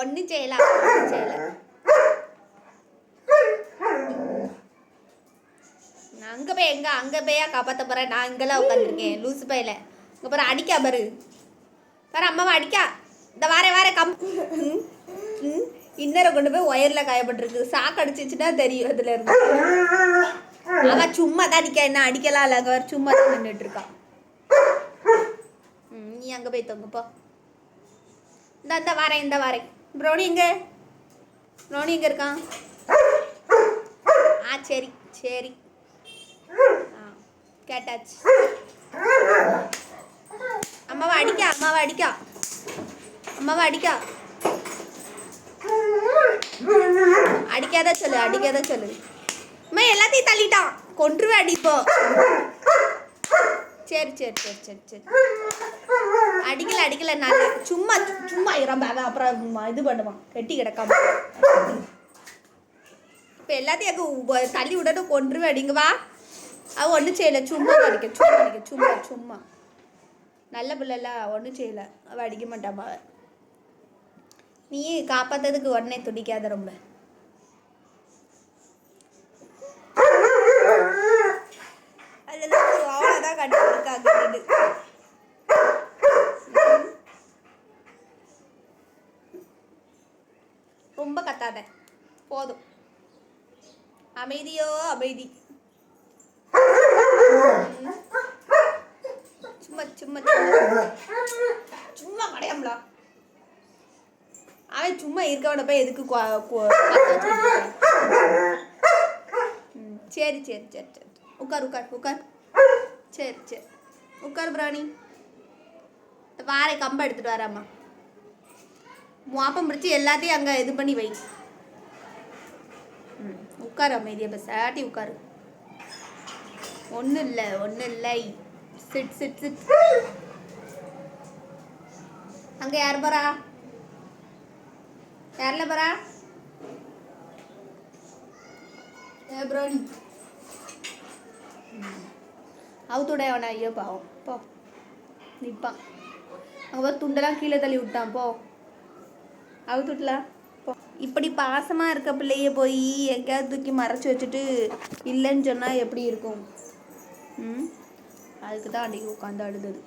ஒன்றும் செய்யலாம் செய்யல. நான் அங்கே போய் எங்க அங்கே போயா காப்பாற்ற போகிறேன் நான் இங்கெல்லாம் உட்காந்துருக்கேன் லூசு பையில. இங்கே பாரு அடிக்கா பாரு. பாரு அம்மாவை அடிக்கா. இந்த வாரே வாரே கம். இன்னரை கொண்டு போய் ஒயரில் காயப்பட்டிருக்கு. சாக்கு அடிச்சிச்சுன்னா தெரியும் அதுல இருந்து. அவன் சும்மா தான் அடிக்க என்ன அடிக்கலாம் இல்லை அங்கே சும்மா தான் நின்றுட்டு நீ அங்கே போய் தொங்குப்போ இந்த இந்த வாரேன் இந்த வாரேன். ப்ரௌனி எங்க? ப்ரௌனி எங்க இருக்கான்? ஆ சரி சரி. ஆ கேட்டாச்சு. அம்மாவை அடிக்கா அம்மாவை அடிக்கா. அம்மாவை அடிக்கா. அடிக்காத சொல்லு அடிக்காத சொல்லு. அம்மா எல்லாத்தையும் தள்ளிட்டான். கொன்றுவே அடிப்போ சரி சரி சரி சரி சரி. அடிக்கல அடிக்கல நல்லா சும்மா சும்மா இறம்ப. அவன் அப்புறம் இது பண்ணுவான். கெட்டி கிடக்காம. இப்போ எல்லாத்தையும் தள்ளி விடணும் கொன்றுவே அடிங்க வா. ஒன்றும் செய்யலை. சும்மா அடிக்க சும்மா அடிக்க சும்மா சும்மா. நல்ல பிள்ளைல ஒன்றும் செய்யலை. அவள் அடிக்க மாட்டாம்மா நீ காப்பாத்ததுக்கு உடனே துடிக்காத ரொம்ப. ரொம்ப கத்தாத. போதும். அமைதியோ அமைதி. சும்மா சும்மா சும்மா. சும்மா கிடையாம்ல. அவன் சும்மா இருக்கவன போய் எதுக்கு சரி சரி சரி சரி. உட்கார் உட்கார் உட்கார். சரி சரி. உட்கார் பிராணி. வாரை கம்பை எடுத்துட்டு வராம்மா. மாப்பம் பிடிச்சி எல்லாத்தையும் அங்கே இது பண்ணி வை. ம் உட்காரு அமைதியாக சாட்டி உட்காரு. ஒன்றும் இல்லை ஒன்றும் இல்லை. சிட் சிட் சிட். அங்கே யார் போறா? யாரில் பரா ஏ ப்ரோனி அவுத்துடைய அவனை ஐயோ பாவம். போ. நிற்பான் அங்கே துண்டெல்லாம் கீழே தள்ளி விட்டான் போ. அவுத்துட்டலாம் இப்படி பாசமாக இருக்க பிள்ளைய போய் எங்கேயாவது தூக்கி மறைச்சி வச்சுட்டு இல்லைன்னு சொன்னால் எப்படி இருக்கும்? ம்? அதுக்கு தான் அன்றைக்கி உட்காந்து அழுதது.